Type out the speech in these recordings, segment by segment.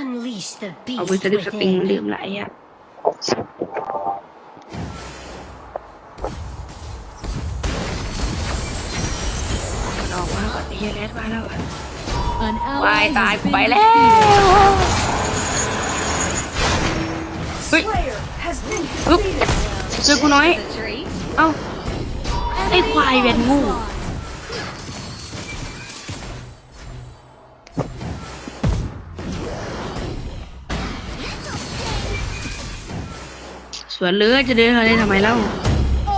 Unleash the เอา beast ไปสลิปสติง within. ลืมละไอ้อะมันออกมาก่อนไอ้เฮียแรดมาแล้วอะ An วาย ally ตาย has กู been ไปแล้ว defeated. เฮ้ยปึ๊บเจอกูน้อย เอ้าไอ้ควายเวียนงู วนเลือจะเดินอะไรทำไมเล่า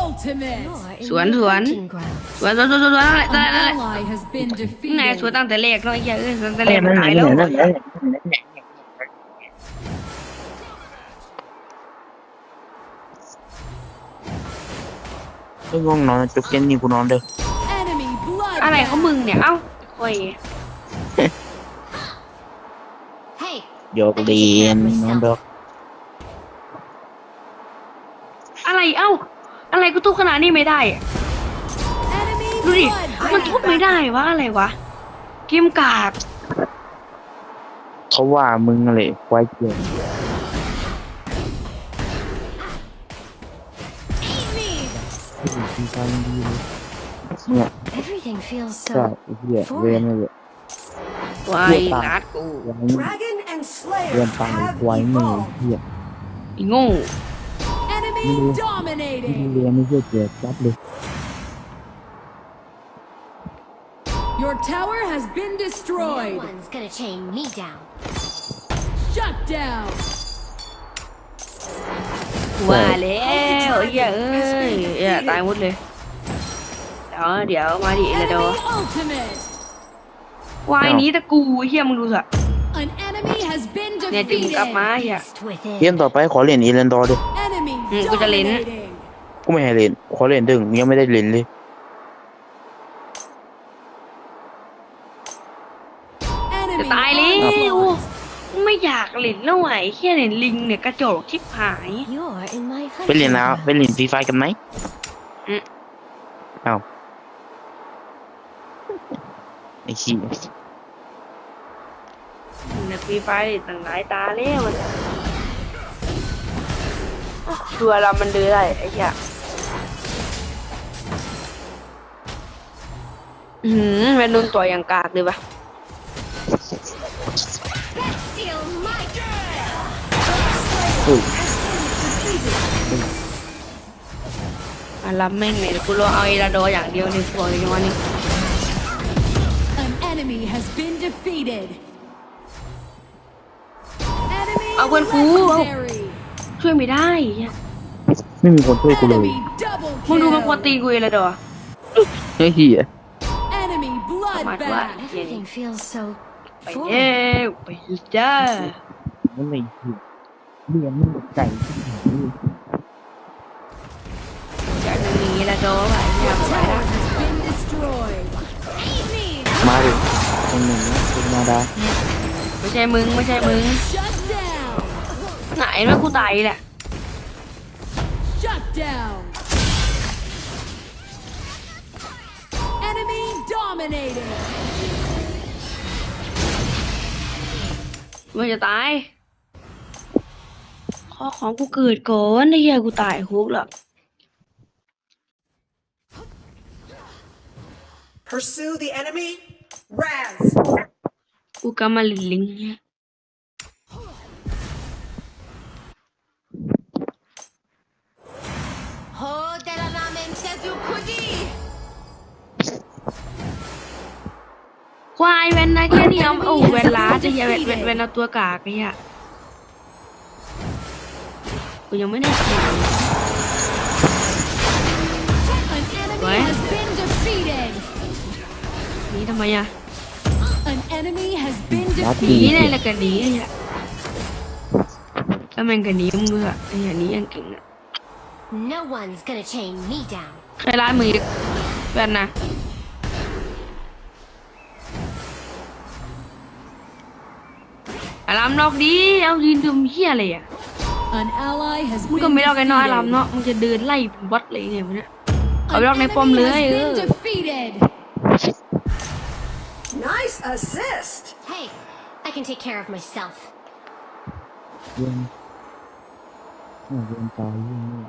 Ultimate. You're in Xuân, your Xuân. hunting ground. สวนสวนสวนสวนสวนอะไร An อะไรอะไร ally has been ไง defeated. สวนตั้งแต่แรกเนาะไอ้เหี้ยเอ้ยสวนตั้งแต่เอ้แรยกมันนั่นตายนั่นแล้วนั่นนั่นนั่นไม่ง่วงนอนจุกเย็นนี่กูนอนเลย Enemy อะไรเขา blood. มึงเนี่ยเอ้าคอย Hey, โยกเรียนนอนดอก อะไรเอ้า อะไรกูทุบ ขนาดนี้ไม่ได้อะ Enemy ดูดิ มัน blood. ทุบไม่ได้วะอะไรวะเกมกากเขาว่ามึงอะไรควายเกียร์ที่ทำดีเลยเนี่ย everything feels ใช่ so. ไอ้เหี้ยเรียนเลย วายนัดกูไว้ Dragon and Slayer เรียนตัง have ไว้มือ evolved. เหี้ยไอ้โง่ Enemy ที่ dominating. เรียนไม่ใช่เกียร์จับเลย Your tower has been No destroyed. one's gonna chain me down. Shut down. ว่าแล้วไอ้เหี้ยเอ้ยเหี้ยตายหมดเลย เดี๋ยวเดี๋ยวมาดิเอลโด Enemy ultimate. วายนี้ตะกูไอ้เหี้ยมึงดูสิ An enemy has been เนี่ยจึงกลับมา defeated. ไอ้เหี้ย Beast within. เกมต่อไปขอเล่นอีเลนดอร์ดิ Enemy Ừ, cô cho lên á. dominating. กูไม่ให้เล่นขอเล่นดึงยังไม่ได้เล่นเลย Enemy จะตายแล้ว onslaught. ไม่อยากเล่นแล้วไอ้เหี้ยเนี่ยลิงเนี่ยกระจอกชิบหาย You're in my ไปเล่น hunting แล้ว ground. ไปเล่นฟรีไฟกันไหมอืม เอ้าไอ้ขี้ยเนี่ยฟรีไฟตั้งหลายตาแล้วมัน ตัวเรามันเดือดไอ้เหี้ยอือหือเป็นนุ่นตัวอย่างกากเลยปะ Feel my อุ้ยอะรับแม่งเนี่ยกูรอเอาเอราโดอย่างเดียวในตัวเลยวันนี้ An enemy has been defeated. Enemy Ờ, quên phú không? legendary. ช่วยไม่ได้ไอ้เหี้ยไม่มีคนช่วยกูเลย Enemy double มึงดูมันควร kill. ตีกูเอราโดเฮ้ยเหี้ย Enemy Come on, what? bloodbath. Everything feels so ไป full. เย้ไปจ้านั่นเลยเหี้ยเรียนไม่ไก่ที่ไหนจากหนีเอราโดไปเหี้ย Your ไป tower ละ has been destroyed. มาดิคนหนึ่งนะคนมาดาไม่ใช่มึงไม่ใช่มึง Shut down. ไหนว่ากูตายแหละ Shut down. Enemy dominating. มันจะตายขอของกูเกิดก่อนไอ้เหี้ยกูตายคุกแล้ว Pursue the enemy. Raz. กูกำมาลินลิงเนี่ย ควายเวนนะแค่นี้เอาโอ้เวนล้าจะเหี้ยเวนเวนเวนเอาตัวกากไอ้เหี้ยกูยังไม่ได้ทำ An enemy What? has been defeated. นี่ทำไมอะ An enemy has been นัดหนีดีได้แล้วกันหนีไอ้เหี้ยแล้วมันก็หนีมึงเบื่อไอ้เหี้ยหนียังเก่งอะ No one's gonna chain me down. ใครร้ายมืออีกแวนนะอารามนอกดีเอายืนดมเหี้ยอะไรอะ An ally has มึง been ก็ไม่เอาไอ้น้อยอาราม defeated. เนาะมึงจะเดินไล่เป็นวัดเลยเนี่ยมันเนี่ย เอา An ไปล็อกในป้อม enemy เลย has เอ been อ defeated. Nice assist. Hey, I can take care of myself. เย็นเนี่ยเย็นตายเย็นเนี่ย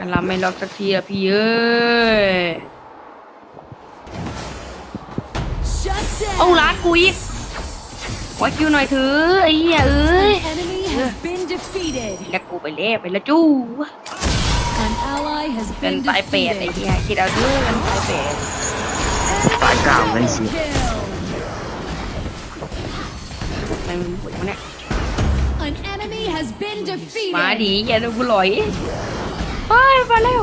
อารัมไม่ล็อกสักทีอะพี่เอ้ย Shut เอา down. ร้านกูอีกไว้คิวหน่อยเถอะไอ้เหี้ยเอ้ย An enemy has been defeated. แล้วกูไปเล่ไปแล้วจู้ An ally has เป็น been สายเป็ดไอ้ defeated. เหี้ยคิดเอาเถอะเป็นสายเป็ดตายกล่าวนั่นสิ Kill. มันปวดมันเนี่ย An enemy has been มา defeated. ดีอย่าดูกูหลอย เฮ้ยมาเร็ว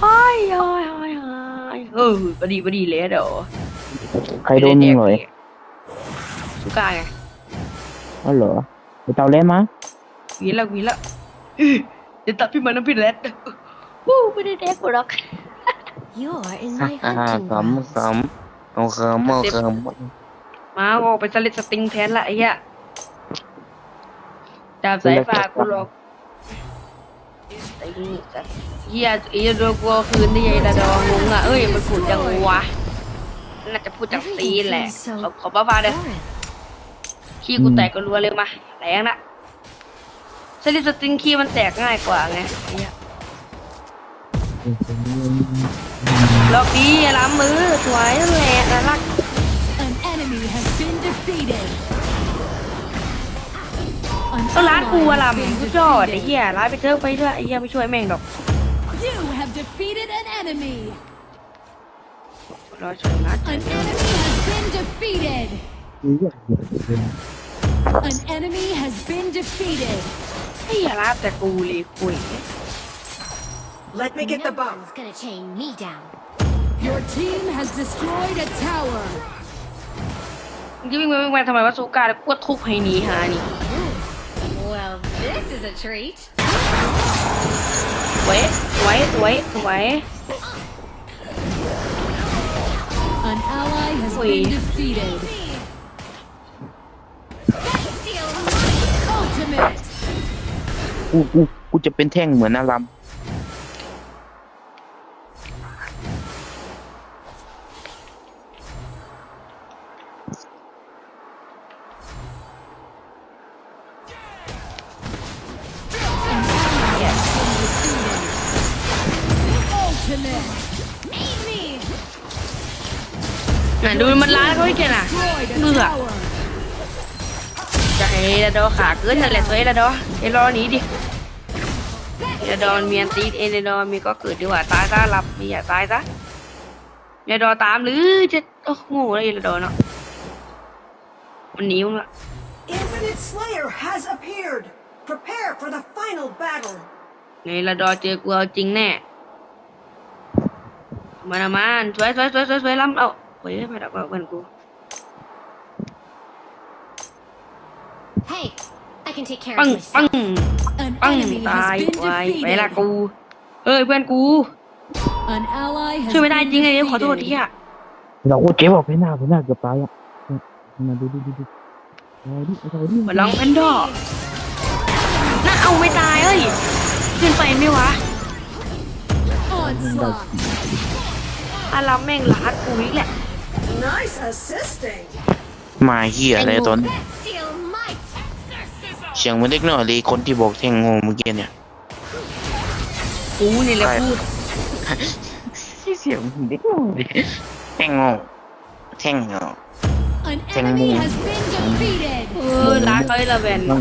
เฮ้ยเฮ้ยเฮ้ยเฮ้ยเออพอดีพอดีเลยเดี๋ยวใครโดนมึงเหรอสุกาไงอ๋อเหรอไปเตาเล่นมาวีละวีละอื้อเดี๋ยวตัดพี่มันน้ำพี่แรดวู้ไม่ได้แดกกูหรอก You're in ฮ่า my ฮ่า hunting ขำ grounds. ขำเอาขำเอาขำมาออกไปสลิดสติงแทนละไอ้เหี้ยดาบสายฟ้ากูหรอกไอ้สัส เหี้ยไอ้โดนกูเอาคืนได้ยังไงละดองงอะเอ้ยมันพูดยังวะน่าจะพูดจากซีนแหละขอขอบ้าบ้าเด้อขี้กูแตกก็รัวเลยมาแรงนะสลิดสติงขี้มันแตกง่ายกว่าไงเหี้ยลอกดีล้ำมือสวยนั่นแหละน่ารัก An enemy has been defeated. ก็ร้านกูอะ ally ล่ะ has been สุดยอดไอ้ defeated. เหี้ยร้านไปเถอะไปเถอะไอ้เหี้ยไม่ช่วยแม่งดอก You have defeated an enemy. รอช่วยนะ An enemy has been defeated. An enemy has been defeated. ไอ้เหี้ยร้านแต่กูเลยคุย Let me get no the buff. one's gonna chain me down. Your team has destroyed a tower. มึงจะวิ่งไปวิ่งมาทำไมวะซูการแล้วกูก็ทุบให้หนีหานี่ Well, this is a treat. สวยสวยสวยสวย An ally has Ui. been defeated. Steal Ultimate. กูกูกูจะเป็นแท่งเหมือนอาราม น่ะดูมันร้านเขาไอ้เกียน่ะ Destroyed a ดูอะ tower. จะให้ระดอขาเกินนั่นแหละสวยระดอไอ้รอหนีดิระดอนเมียนตีเอระดอมีก็เกิดดีกว่าตายซะหลับมีอย่าตายซะระดอตามหรือจะโอ้โง่เลยระดอเนาะมันหนีมึงละ Infinite Slayer has appeared. Prepare for the final battle. ไงระดอเจอกูเอาจริงแน่ มานะมันสวยสวยสวยสวยสวยล้ำเอาเฮ้ยไม่ดักเอาเพื่อนกู Hey, I can take care ปัง of ปัง myself. An ปัง enemy ตาย has ไป been ไปละ defeated. กูเอ้ยเพื่อนกู An ally has ช่วยไม่ได้จ been ริงไงขอโทษที defeated. อะเราโอ้เจ๊บอกไปหน้าไปหน้าเกือบตายอะมาดูดูดูดูเอาดิเอาดิเหมือนร้องแพนดอร์น่าเอาไม่ตายเอ้ยขึ้นไปไหมวะ Onslaught. อารัมแม่งลาดกูอีกแหละ Nice assisting. มาเหี้ยอะไรตอน Steal my exorcism. เสียงมันเล็กน้อยเลยคนที่บอกแท่งโงเมื่อกี้เนี่ย กูนี่แหละใครพูดเสียงมันเล็กน้อยเลยแท่งโงแท่งโง An Thanh enemy mù. has been defeated. เออลาดเขาไอ้ละแวนนั่ง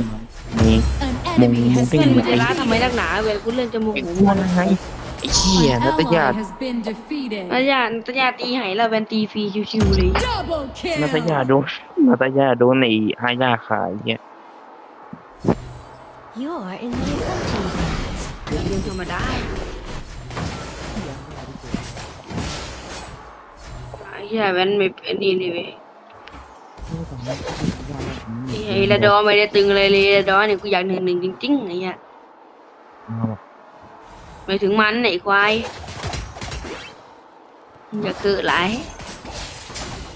นี่ An enemy Mù, has mù, เพื่อน been มึงจะ defeated. ลาดทำไมนักหนาเวนกูเล่นจมูกไอ้หูกวนไง ไอ้เหี้ย An นัตยา ally has been defeated. นัตยานัตยาตีไหละแวนตีฟรีชิวๆเลย Double นัตยา kill. โดนนัตยาโดนไอ้ฮายาขายเนี่ย You're in my hunting grounds. เรื่องธรรมดาไอ้เหี้ยแวนไม่เป็นนี่นี่เว้ยไอ้ระดอไม่ได้ตึงเลยเลยระดอเนี่ยกูอยากหนึ่งหนึ่งจริงๆไอ้เหี้ย มาแบบไม่ถึงมันไหนควายอย่าเกิดหลาย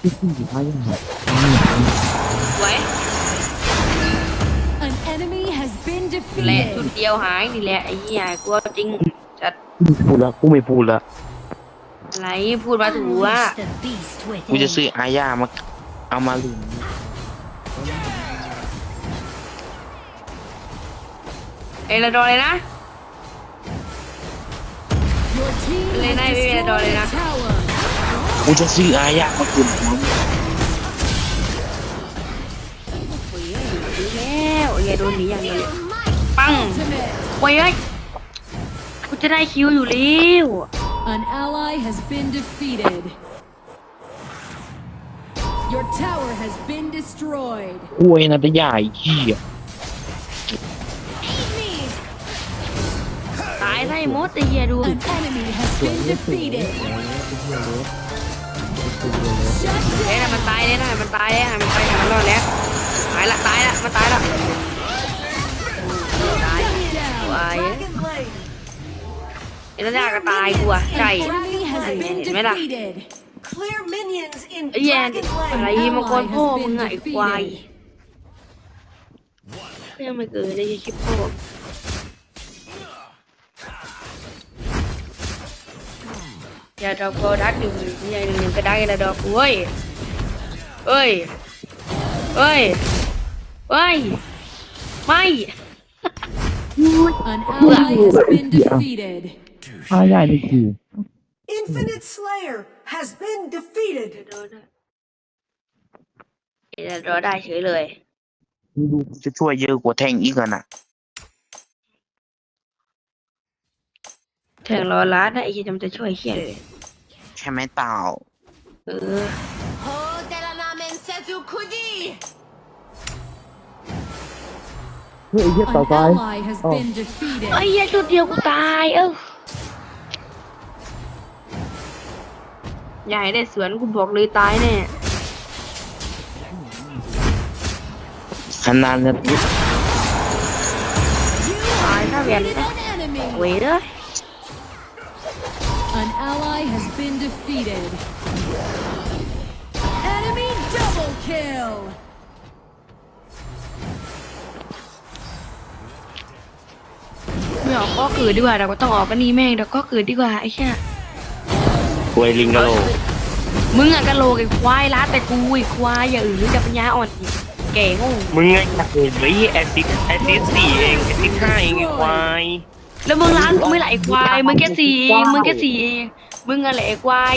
ที่ที่อยู่ท้ายยังไงไว้ An enemy has been แหละชุด defeated. เดียวหายนี่แหละไอ้เหี้ยกลัวจริงจัดกูไม่พูดแล้วกูไม่พูดแล้วอะไรพูดมาถูกว่า Unleash the beast กูจะ within. ซื้ออาญามาเอามาลืมไอ้ระดอเลยนะ Your team Lên đây, has bây giờ destroyed rồi a nè. tower. กูจะซื้ออาญามาคืนผมโอ้ยดีแล้วไอ้เหี้ยโดนหนีอย่างเดียวเลยปัง Ultimate. โอ้ยเอ้ยกูจะได้คิวอยู่แล้ว An ally has been defeated. Your tower has been destroyed. กูไอ้นัต ยาไอ้เหี้ยตายได้หมดไอ้เหี้ยดู An enemy has been defeated. Shut เอ้ย down. มันตายเลยนะมันตายเลยนะมันตายมันรอดแล้วตายละตายละมันตายละตาย Down. วาย Dragon Blade. ไอ้นั่นน่าก็ตายกูอะ An ใช่ enemy has been Mày thấy không? defeated. Clear minions in ไอ้เหี้ย Dragon อะไร Blade. มาโกนพ่อมึงอะไอ้ควายก็ยังไม่เกิดเลยคลิปพ่อ อกเว้ยเอ้ยเอ้ยเอ้ยไม่ An ally has been defeated. ท้ายใหญ่นี่คือ Infinite Slayer has been defeated. โดนอะเดี๋ยวรอได้ เฉยเลยมึงดูกูจะช่วยเยอะกว่าแทงอีกอะนะแทงรอล้านนะไอ้ยี่จำจะช่วยเฮียเลย ใช่ไหมเต่าเออ Ho delanamen sezu kudi. เฮ้ยไอ้เหี้ย An ต่อไป ally has Oh. been defeated. ไอ้เหี้ยชุดเดียวกูตาย เอ้าอย่าให้ได้สวนกูบอกเลยตายแน่ขนาดนั้นตายถ้าแหวน Defeated นะ an enemy. เว้ยเลย An ally has been defeated. Enemy double kill. ไม่ออกก็เกิดดีกว่าเราก็ต้องออกกันนี่แม่งเราก็เกิดดีกว่าไอ้เหี้ยกวยลิงกะโหลกมึงอะกะโหลกไอ้ควายล้าแต่กูไอ้ควายอย่าอื่นจะปัญญาอ่อนอีกแก่โง่มึงไงเห็นไว้แอสซิสแอสซิสสี่เองแอสซิสห้าเองไอ้ควาย แล้วมึงล้านกูไม่ไหละไอ้ควาย มึงแค่สี่เองมึงแค่สี่เองมึงอะแหละไอ้ควาย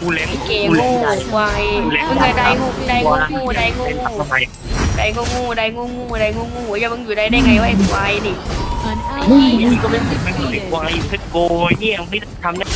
กูเล่นไอ้เกกูโง่เล่นควายมึงไงได้งูได้งูงูได้งูงูทำไมได้งูงูได้งูงูได้งูงูอย่ามึงอยู่ได้ได้ไงวะไอ้ควายนี่ An มึง ally มึง has ก็ไม่ been เป็นไอ้ defeated. ควายเพชรโกยเนี่ยไม่ได้ทำได้